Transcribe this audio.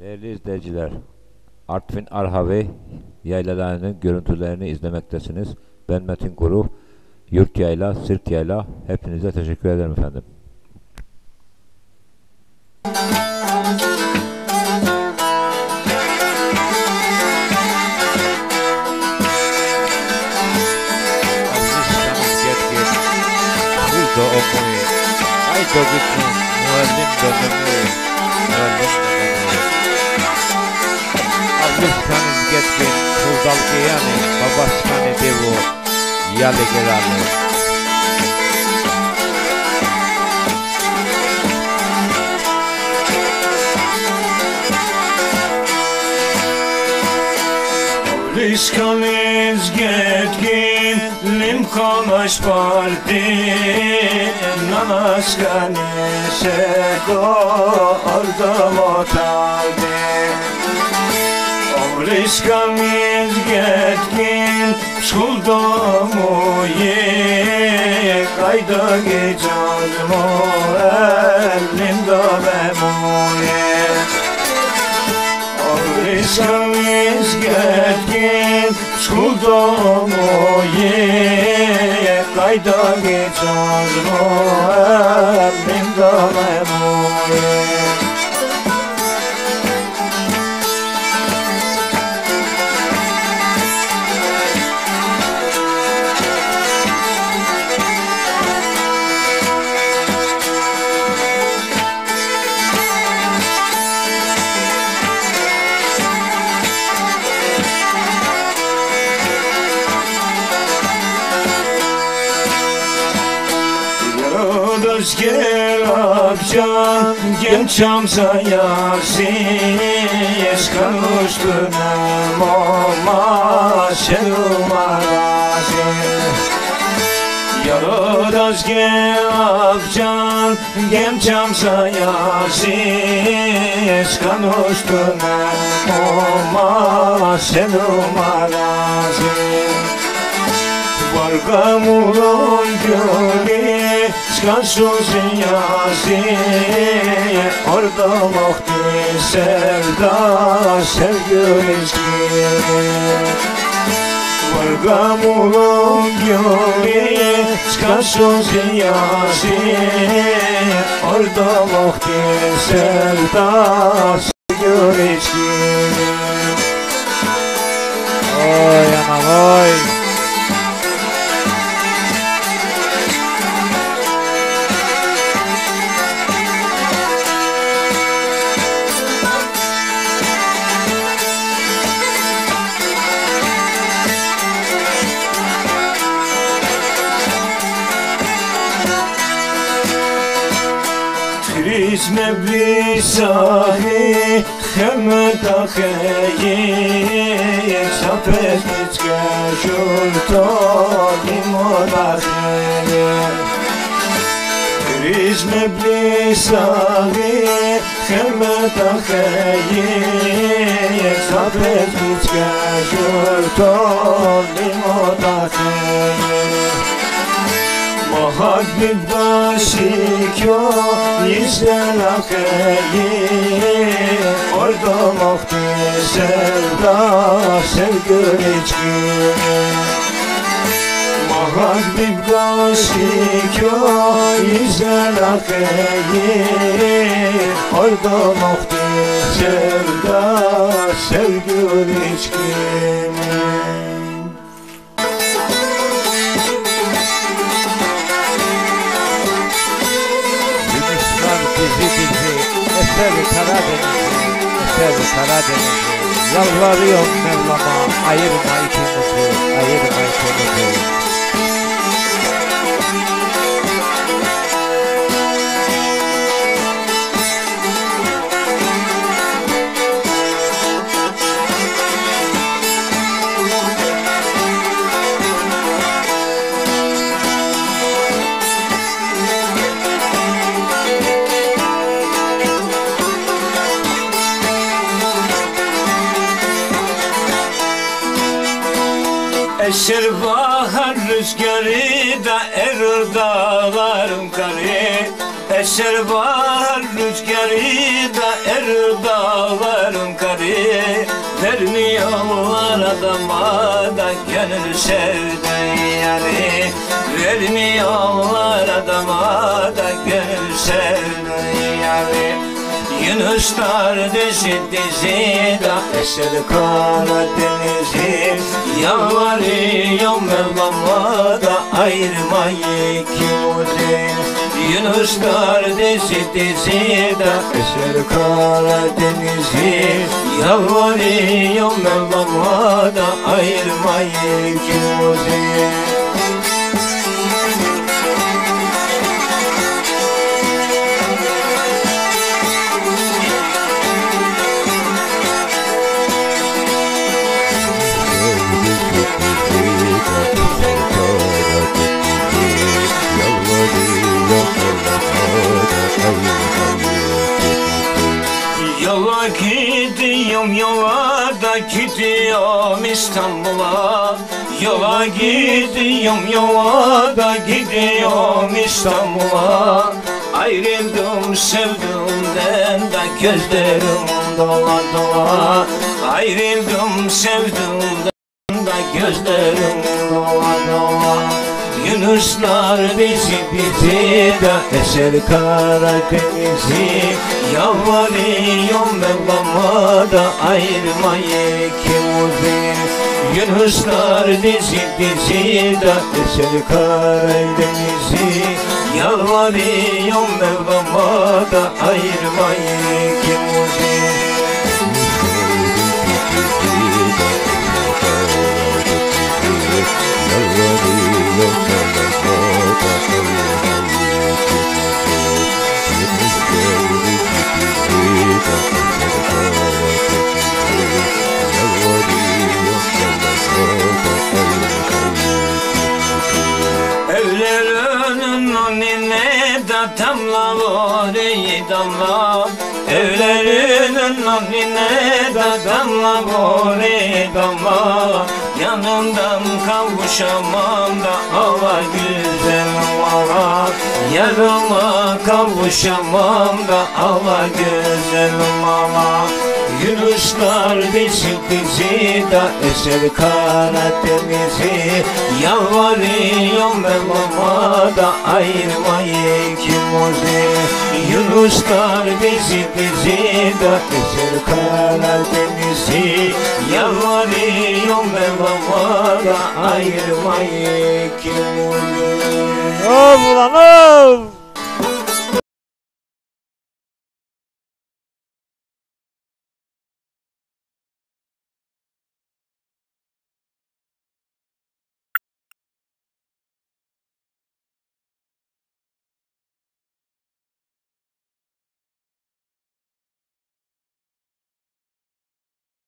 Değerli izleyiciler, Artvin Arhavi yaylalarının görüntülerini izlemektesiniz. Ben Metin Kuru, Yurt Yayla, Sırt Yayla. Hepinize teşekkür ederim efendim. Ay Alışkanız getkin, kurdalgı yani, babaskanı devu, yalı geralı. Riskalis getkin lim konaş parti. Nanaskane seko orda motaldi Riskalis getkin skuldomu ye. Kayda geçer mo elimde memoye Riskalis getkin skuldomu ye. Kayda geçer mo elimde memoye Yoldaş gel akşam Gençam sayasız Kanuştunem olma Şerumarazi Yoldaş gel akşam Gençam sayasız Kanuştunem olma Şerumarazi Vargamulon göle Skansuz yazi Orada vakti sevda Sevgimiz gibi Vargamulon göle Skansuz yazi Orada vakti sevda Sevgimiz gibi Oy anam oy. με πλησάρι χέματα χέγι εξαπές μιτς και γιορτώνει μόνα χέγι με πλησάρι cheje Muhabbet başı yüzden akayı Orada muhti sevda sevgül içki. Muhabbet başı yüzden akayı Orada muhti sevda sevgül içki Eseri Karadeniz'i Eseri Karadeniz'i Yalvarıyorum Mevlam'a Ayırma ikimizi Ayırma ikimizi Esir bahar rüzgarı da erir dağların karı. Eser bahar rüzgarı da erir dağların karı. Vermiyorlar adama da gönül sevdiği yarı. Vermiyorlar adama da gönül sevdiği yarı. Yunuslar dizi dizi da eser kara denizi. Yalvarıyorum Mevlam'a da ayırmayı ikimizi Yunuslar dizi dizi da eser Karadeniz'i. Yalvarıyorum Mevlam'a da ayırmayı ikimizi gidiyorum yola da gidiyorum İstanbul'a. Yola gidiyorum yola da gidiyorum İstanbul'a. Ayrıldım sevdiğimden da gözlerim dola dola. Ayrıldım sevdiğimden da gözlerim dola dola Yunuslar bizi bizi de eser Karadeniz'i Yalvarıyorum Mevlam'a da ayırmayı ikimizi Yunuslar bizi bizi de eser Karadeniz'i Yalvarıyorum Mevlam'a da ayırmayı Önüne de damla ey damla Yanından kavuşamam da hava güzel hava Yanıma kavuşamam da hava güzel hava Yunuslar bizi bizi da eser Karadeniz'i Yalvarıyorum Mevlam'a da ayırmayı ikimizi Yunuslar bizi bizi da eser Karadeniz'i Yalvarıyorum Mevlam'a da ayırmayı ikimizi Of ulan of!